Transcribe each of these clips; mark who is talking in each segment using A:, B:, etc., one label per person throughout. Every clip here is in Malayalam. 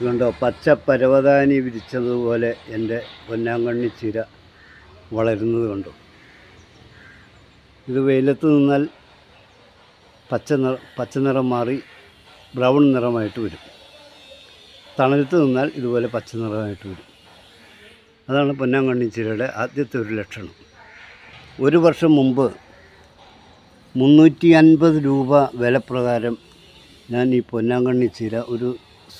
A: ഇതുകൊണ്ടോ പച്ച പരവതാനി വിരിച്ചതുപോലെ എന്റെ പൊന്നാങ്കണ്ണി ചീര വളരുന്നത് കണ്ടു. ഇത് വെയിലത്ത് നിന്നാൽ പച്ച നിറ പച്ച നിറം മാറി ബ്രൗൺ നിറമായിട്ട് വരും. തണലത്ത് നിന്നാൽ ഇതുപോലെ പച്ച നിറമായിട്ട് വരും. അതാണ് പൊന്നാങ്കണ്ണി ചീരയുടെ ആദ്യത്തെ ഒരു ലക്ഷണം. ഒരു വർഷം മുമ്പ് മുന്നൂറ്റി അൻപത് രൂപ വിലപ്രകാരം ഞാൻ ഈ പൊന്നാങ്കണ്ണി ചീര ഒരു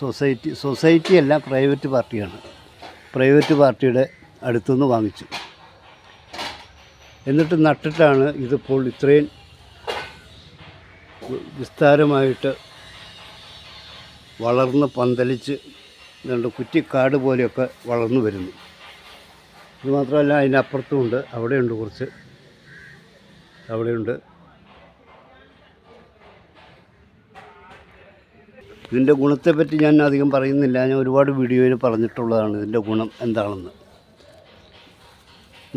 A: സൊസൈറ്റി സൊസൈറ്റി അല്ല പ്രൈവറ്റ് പാർട്ടിയാണ്. പ്രൈവറ്റ് പാർട്ടിയുടെ അടുത്തുനിന്ന് വാങ്ങിച്ചു. എന്നിട്ട് നട്ടിട്ടാണ് ഇതിപ്പോൾ ഇത്രയും വിസ്താരമായിട്ട് വളർന്ന് പന്തലിച്ച് രണ്ട് കുറ്റിക്കാട് പോലെയൊക്കെ വളർന്നു വരുന്നു. ഇത് മാത്രമല്ല അതിനപ്പുറത്തുമുണ്ട് അവിടെയുണ്ട് കുറച്ച് അവിടെയുണ്ട്. ഇതിന്റെ ഗുണത്തെപ്പറ്റി ഞാൻ അധികം പറയുന്നില്ല. ഞാൻ ഒരുപാട് വീഡിയോയിൽ പറഞ്ഞിട്ടുള്ളതാണ് ഇതിന്റെ ഗുണം എന്താണെന്ന്.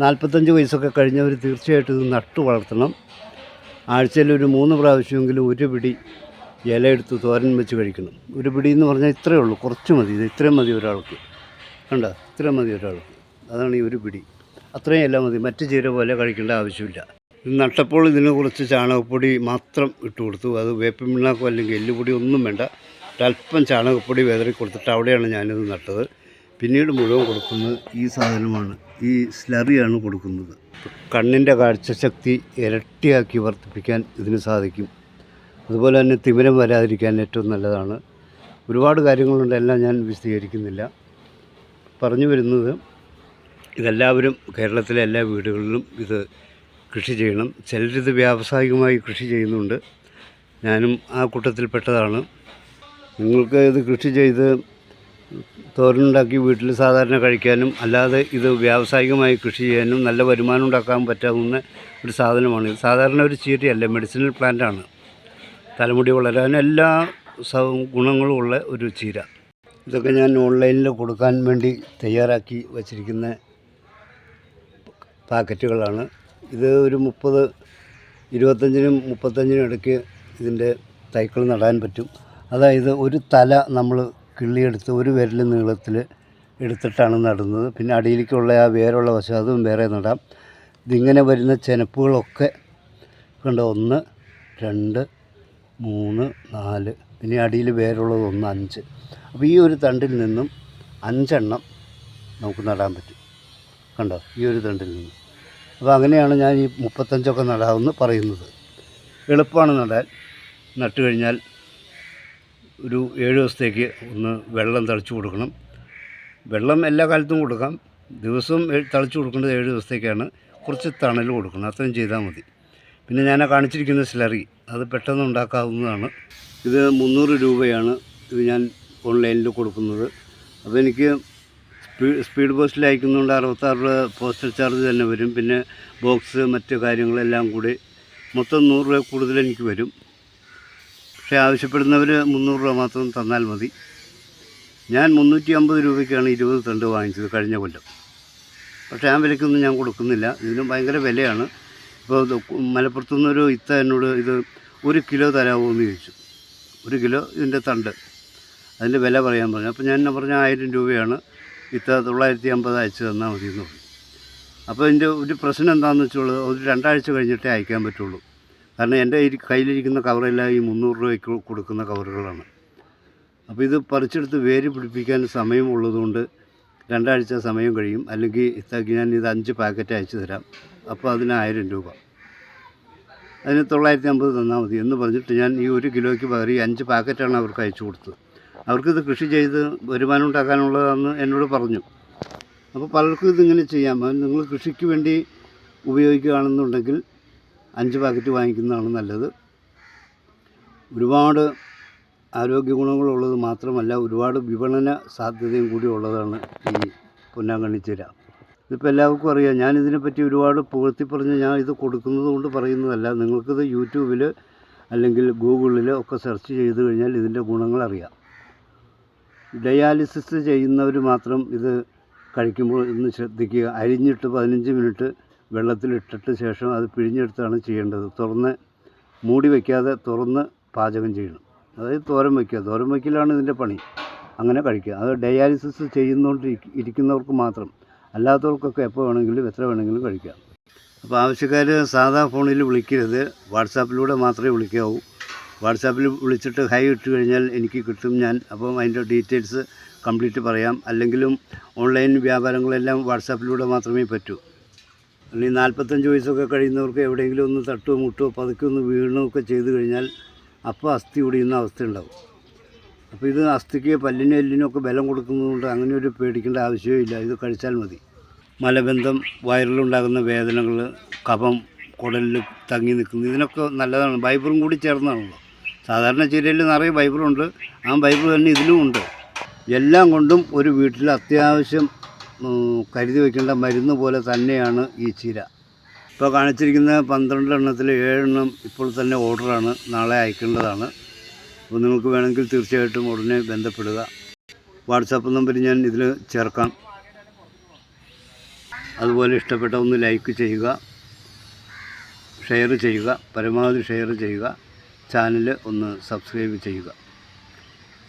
A: നാൽപ്പത്തഞ്ച് വയസ്സൊക്കെ കഴിഞ്ഞവർ തീർച്ചയായിട്ടും ഇത് നട്ടു വളർത്തണം. ആഴ്ചയിൽ ഒരു മൂന്ന് പ്രാവശ്യമെങ്കിലും ഒരു പിടി ഇലയെടുത്ത് തോരൻ വെച്ച് കഴിക്കണം. ഒരു പിടി എന്ന് പറഞ്ഞാൽ ഇത്രയേ ഉള്ളൂ. കുറച്ച് മതി. ഇത് ഇത്രയും മതി ഒരാൾക്ക്. കണ്ട? ഇത്രയും മതി ഒരാൾക്ക്. അതാണ് ഈ ഒരു പിടി. അത്രയും ഇല മതി. മറ്റ് ചീര പോലെ കഴിക്കേണ്ട ആവശ്യമില്ല. ഇത് നട്ടപ്പോൾ ഇതിന് കുറച്ച് ചാണകപ്പൊടി മാത്രം ഇട്ട് കൊടുത്തു. അത് വേപ്പിൻ പിണ്ണാക്കോ അല്ലെങ്കിൽ എല്ലുപൊടി ഒന്നും വേണ്ട. ഒരല്പം ചാണകപ്പൊടി വേദന കൊടുത്തിട്ട് അവിടെയാണ് ഞാനിത് നട്ടത്. പിന്നീട് മുഴുവൻ കൊടുക്കുന്നത് ഈ സാധനമാണ്. ഈ സ്ലറിയാണ് കൊടുക്കുന്നത്. കണ്ണിന്റെ കാഴ്ചശക്തി ഇരട്ടിയാക്കി വർദ്ധിപ്പിക്കാൻ ഇതിന് സാധിക്കും. അതുപോലെ തന്നെ തിമിരം വരാതിരിക്കാൻ ഏറ്റവും നല്ലതാണ്. ഒരുപാട് കാര്യങ്ങളുണ്ട് എല്ലാം ഞാൻ വിശദീകരിക്കുന്നില്ല. പറഞ്ഞു വരുന്നത് ഇതെല്ലാവരും കേരളത്തിലെ എല്ലാ വീടുകളിലും ഇത് കൃഷി ചെയ്യണം. ചിലരിത് വ്യാവസായികമായി കൃഷി ചെയ്യുന്നുണ്ട്. ഞാനും ആ കൂട്ടത്തിൽപ്പെട്ടതാണ്. നിങ്ങൾക്ക് ഇത് കൃഷി ചെയ്ത് തോരനുണ്ടാക്കി വീട്ടിൽ സാധാരണ കഴിക്കാനും അല്ലാതെ ഇത് വ്യാവസായികമായി കൃഷി ചെയ്യാനും നല്ല വരുമാനം ഉണ്ടാക്കാൻ പറ്റാവുന്ന ഒരു സാധനമാണ്. ഇത് സാധാരണ ഒരു ചീരയല്ല മെഡിസിനൽ പ്ലാന്റാണ്. തലമുടി വളരാനും എല്ലാ സൗ ഗുണങ്ങളും ഉള്ള ഒരു ചീര. ഇതൊക്കെ ഞാൻ ഓൺലൈനിൽ കൊടുക്കാൻ വേണ്ടി തയ്യാറാക്കി വച്ചിരിക്കുന്ന പാക്കറ്റുകളാണ്. ഇത് ഒരു മുപ്പത് ഇരുപത്തഞ്ചിനും മുപ്പത്തഞ്ചിനും ഇടയ്ക്ക് ഇതിന്റെ തൈക്കൾ നടാൻ പറ്റും. അതായത് ഒരു തല നമ്മൾ കിള്ളിയെടുത്ത് ഒരു വിരൽ നീളത്തിൽ എടുത്തിട്ടാണ് നടുന്നത്. പിന്നെ അടിയിലേക്കുള്ള ആ വേരുള്ള വശം അതും വേറെ നടാം. ഇതിങ്ങനെ വരുന്ന ചെനപ്പുകളൊക്കെ കണ്ടോ? ഒന്ന് രണ്ട് മൂന്ന് നാല്. പിന്നെ അടിയിൽ വേരുള്ളത് ഒന്ന് അഞ്ച്. അപ്പോൾ ഈ ഒരു തണ്ടിൽ നിന്നും അഞ്ചെണ്ണം നമുക്ക് നടാൻ പറ്റും. കണ്ടോ? ഈ ഒരു തണ്ടിൽ നിന്ന്. അപ്പോൾ അങ്ങനെയാണ് ഞാൻ ഈ മുപ്പത്തഞ്ചൊക്കെ നടാമെന്ന് പറയുന്നത്. എളുപ്പമാണ് നടാൻ. നട്ടു കഴിഞ്ഞാൽ ഒരു ഏഴ് ദിവസത്തേക്ക് ഒന്ന് വെള്ളം തളിച്ചു കൊടുക്കണം. വെള്ളം എല്ലാ കാലത്തും കൊടുക്കാം. ദിവസവും തളിച്ചു കൊടുക്കേണ്ടത് ഏഴ് ദിവസത്തേക്കാണ്. കുറച്ച് തണൽ കൊടുക്കണം. അത്രയും ചെയ്താൽ മതി. പിന്നെ ഞാൻ ആ കാണിച്ചിരിക്കുന്ന സ്ലറി അത് പെട്ടെന്ന് ഉണ്ടാക്കാവുന്നതാണ്. ഇത് മുന്നൂറ് രൂപയാണ് ഇത് ഞാൻ ഓൺലൈനിൽ കൊടുക്കുന്നത്. അപ്പോൾ എനിക്ക് സ്പീഡ് സ്പീഡ് പോസ്റ്റിൽ അയക്കുന്നതുകൊണ്ട് അറുപത്താറ് രൂപ പോസ്റ്റൽ ചാർജ് തന്നെ വരും. പിന്നെ ബോക്സ് മറ്റ് കാര്യങ്ങളെല്ലാം കൂടി മൊത്തം നൂറ് രൂപ കൂടുതൽ എനിക്ക് വരും. പക്ഷേ ആവശ്യപ്പെടുന്നവർ മുന്നൂറ് രൂപ മാത്രം തന്നാൽ മതി. ഞാൻ മുന്നൂറ്റി അമ്പത് രൂപയ്ക്കാണ് ഇരുപത് തണ്ട് വാങ്ങിച്ചത് കഴിഞ്ഞ കൊല്ലം. പക്ഷേ ആ വിലയ്ക്കൊന്നും ഞാൻ കൊടുക്കുന്നില്ല. ഇതിനും ഭയങ്കര വിലയാണ്. ഇപ്പോൾ മലപ്പുറത്തു നിന്നൊരു ഇത്ത എന്നോട് ഇത് ഒരു കിലോ തരാമോ എന്ന് ചോദിച്ചു. ഒരു കിലോ ഇതിന്റെ തണ്ട്. അതിന്റെ വില പറയാൻ പറഞ്ഞു. അപ്പോൾ ഞാൻ പറഞ്ഞ ആയിരം രൂപയാണ് ഇത്ത തൊള്ളായിരത്തി അമ്പത് അയച്ചു തന്നാൽ മതി എന്ന് പറഞ്ഞു. അപ്പോൾ ഇതിന്റെ ഒരു പ്രശ്നം എന്താണെന്ന് വെച്ചുള്ളത് ഒരു രണ്ടാഴ്ച കഴിഞ്ഞിട്ടേ അയക്കാൻ പറ്റുള്ളൂ. കാരണം എന്റെ കയ്യിലിരിക്കുന്ന കവറെല്ലാം ഈ മുന്നൂറ് രൂപയ്ക്ക് കൊടുക്കുന്ന കവറുകളാണ്. അപ്പോൾ ഇത് പറിച്ചെടുത്ത് വേര് പിടിപ്പിക്കാൻ സമയമുള്ളതുകൊണ്ട് രണ്ടാഴ്ച സമയം കഴിയും. അല്ലെങ്കിൽ ഞാൻ ഇത് അഞ്ച് പാക്കറ്റ് അയച്ചു തരാം. അപ്പോൾ അതിന് ആയിരം രൂപ. അതിന് തൊള്ളായിരത്തി അമ്പത് തന്നാൽ മതി എന്ന് പറഞ്ഞിട്ട് ഞാൻ ഈ ഒരു കിലോയ്ക്ക് പകരം അഞ്ച് പാക്കറ്റാണ് അവർക്ക് അയച്ചു കൊടുത്തത്. അവർക്കിത് കൃഷി ചെയ്ത് വരുമാനം ഉണ്ടാക്കാനുള്ളതാണെന്ന് എന്നോട് പറഞ്ഞു. അപ്പോൾ പലർക്കും ഇതിങ്ങനെ ചെയ്യാം. നിങ്ങൾ കൃഷിക്ക് വേണ്ടി ഉപയോഗിക്കുകയാണെന്നുണ്ടെങ്കിൽ അഞ്ച് പാക്കറ്റ് വാങ്ങിക്കുന്നതാണ് നല്ലത്. ഒരുപാട് ആരോഗ്യ ഗുണങ്ങളുള്ളത് മാത്രമല്ല ഒരുപാട് വിപണന സാധ്യതയും കൂടി ഉള്ളതാണ് ഈ പൊന്നാങ്കണ്ണിച്ചിര. ഇതിപ്പോൾ എല്ലാവർക്കും അറിയാം ഞാനിതിനെപ്പറ്റി ഒരുപാട് പുകഴ്ത്തി പറഞ്ഞ് ഞാൻ ഇത് കൊടുക്കുന്നത് കൊണ്ട് പറയുന്നതല്ല. നിങ്ങൾക്കിത് യൂട്യൂബിൽ അല്ലെങ്കിൽ ഗൂഗിളിൽ ഒക്കെ സെർച്ച് ചെയ്ത് കഴിഞ്ഞാൽ ഇതിന്റെ ഗുണങ്ങൾ അറിയാം. ഡയാലിസിസ് ചെയ്യുന്നവർ മാത്രം ഇത് കഴിക്കുമ്പോൾ ഇന്ന് ശ്രദ്ധിക്കുക. അരിഞ്ഞിട്ട് പതിനഞ്ച് മിനിറ്റ് വെള്ളത്തിലിട്ടിട്ട് ശേഷം അത് പിഴിഞ്ഞെടുത്താണ് ചെയ്യേണ്ടത്. തുറന്ന് മൂടി വയ്ക്കാതെ തുറന്ന് പാചകം ചെയ്യണം. അതായത് തോരം വയ്ക്കുക. തോരം വയ്ക്കലാണ് ഇതിന്റെ പണി. അങ്ങനെ കഴിക്കുക. അത് ഡയാലിസിസ് ചെയ്യുന്നോണ്ട് ഇരിക്കുന്നവർക്ക് മാത്രം. അല്ലാത്തവർക്കൊക്കെ എപ്പോൾ വേണമെങ്കിലും എത്ര വേണമെങ്കിലും കഴിക്കാം. അപ്പോൾ ആവശ്യക്കാർ സാധാ ഫോണിൽ വിളിക്കരുത്. വാട്സാപ്പിലൂടെ മാത്രമേ വിളിക്കാവൂ. വാട്സാപ്പിൽ വിളിച്ചിട്ട് ഹൈ ഇട്ട് കഴിഞ്ഞാൽ എനിക്ക് കിട്ടും ഞാൻ. അപ്പം അതിന്റെ ഡീറ്റെയിൽസ് കംപ്ലീറ്റ് പറയാം. അല്ലെങ്കിലും ഓൺലൈൻ വ്യാപാരങ്ങളെല്ലാം വാട്സാപ്പിലൂടെ മാത്രമേ പറ്റൂ. അല്ലെങ്കിൽ നാൽപ്പത്തഞ്ച് വയസ്സൊക്കെ കഴിയുന്നവർക്ക് എവിടെയെങ്കിലും ഒന്ന് തട്ടുകയോ മുട്ടുകയോ പതുക്കെ ഒന്ന് വീണുകയൊക്കെ ചെയ്തു കഴിഞ്ഞാൽ അപ്പോൾ അസ്ഥി ഒടിയുന്ന അവസ്ഥ ഉണ്ടാവും. അപ്പോൾ ഇത് അസ്ഥിക്ക് പല്ലിനും എല്ലിനും ഒക്കെ ബലം കൊടുക്കുന്നതുകൊണ്ട് അങ്ങനെ ഒരു പേടിക്കേണ്ട ആവശ്യമേ ഇല്ല. ഇത് കഴിച്ചാൽ മതി. മലബന്ധം വയറിലുണ്ടാകുന്ന വേദനകൾ കഫം കുടലിൽ തങ്ങി നിൽക്കുന്നു ഇതിനൊക്കെ നല്ലതാണ്. ബൈബറും കൂടി ചേർന്നതാണല്ലോ. സാധാരണ ചീരയിൽ നിറയെ ബൈബറുണ്ട് ആ ബൈബിൾ തന്നെ ഇതിലും ഉണ്ട്. എല്ലാം കൊണ്ടും ഒരു വീട്ടിൽ അത്യാവശ്യം കരുതി വയ്ക്കേണ്ട മരുന്ന് പോലെ തന്നെയാണ് ഈ ചീര. ഇപ്പോൾ കാണിച്ചിരിക്കുന്ന പന്ത്രണ്ട് എണ്ണത്തിൽ ഏഴെണ്ണം ഇപ്പോൾ തന്നെ ഓർഡറാണ്. നാളെ അയക്കേണ്ടതാണ്. അപ്പോൾ നിങ്ങൾക്ക് വേണമെങ്കിൽ തീർച്ചയായിട്ടും ഉടനെ ബന്ധപ്പെടുക. വാട്സാപ്പ് നമ്പർ ഞാൻ ഇതിൽ ചേർക്കാം. അതുപോലെ ഇഷ്ടപ്പെട്ട ഒന്ന് ലൈക്ക് ചെയ്യുക. ഷെയർ ചെയ്യുക. പരമാവധി ഷെയർ ചെയ്യുക. ചാനൽ ഒന്ന് സബ്സ്ക്രൈബ് ചെയ്യുക.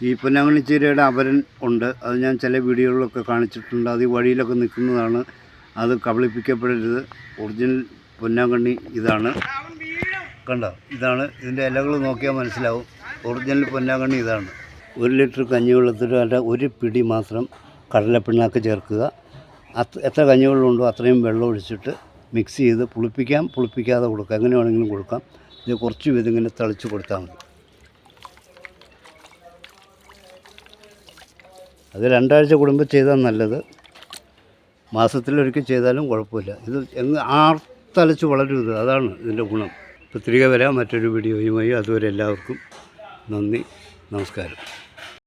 A: ഈ പൊന്നാങ്കണ്ണി ചീരയുടെ അപരൻ ഉണ്ട്. അത് ഞാൻ ചില വീഡിയോകളിലൊക്കെ കാണിച്ചിട്ടുണ്ട്. അത് ഈ വഴിയിലൊക്കെ നിൽക്കുന്നതാണ്. അത് കബളിപ്പിക്കപ്പെടരുത്. ഒറിജിനൽ പൊന്നാങ്കണ്ണി ഇതാണ്. കണ്ടോ? ഇതാണ്. ഇതിന്റെ ഇലകൾ നോക്കിയാൽ മനസ്സിലാവും. ഒറിജിനൽ പൊന്നാങ്കണ്ണി ഇതാണ്. ഒരു ലിറ്റർ കഞ്ഞിവെള്ളത്തിൽ അല്ല ഒരു പിടി മാത്രം കടലപ്പിണ്ണാക്ക് ചേർക്കുക. അത് എത്ര കഞ്ഞിവെള്ളമുണ്ടോ അത്രയും വെള്ളം ഒഴിച്ചിട്ട് മിക്സ് ചെയ്ത് പുളിപ്പിക്കാം. പുളിപ്പിക്കാതെ കൊടുക്കാം. എങ്ങനെ വേണമെങ്കിലും കൊടുക്കാം. ഇത് കുറച്ച് വിധം ഇങ്ങനെ തളിച്ച് കൊടുത്താൽ മതി. അത് രണ്ടാഴ്ച കൂടുമ്പോൾ ചെയ്താൽ നല്ലത്. മാസത്തിലൊരിക്കൽ ചെയ്താലും കുഴപ്പമില്ല. ഇത് എന്ന് ആർത്തലച്ച് വളരരുത് അതാണ് ഇതിന്റെ ഗുണം. ഇപ്പോൾ തിരികെ വരാം മറ്റൊരു വീഡിയോയുമായി അതുവരെ എല്ലാവർക്കും നന്ദി നമസ്കാരം.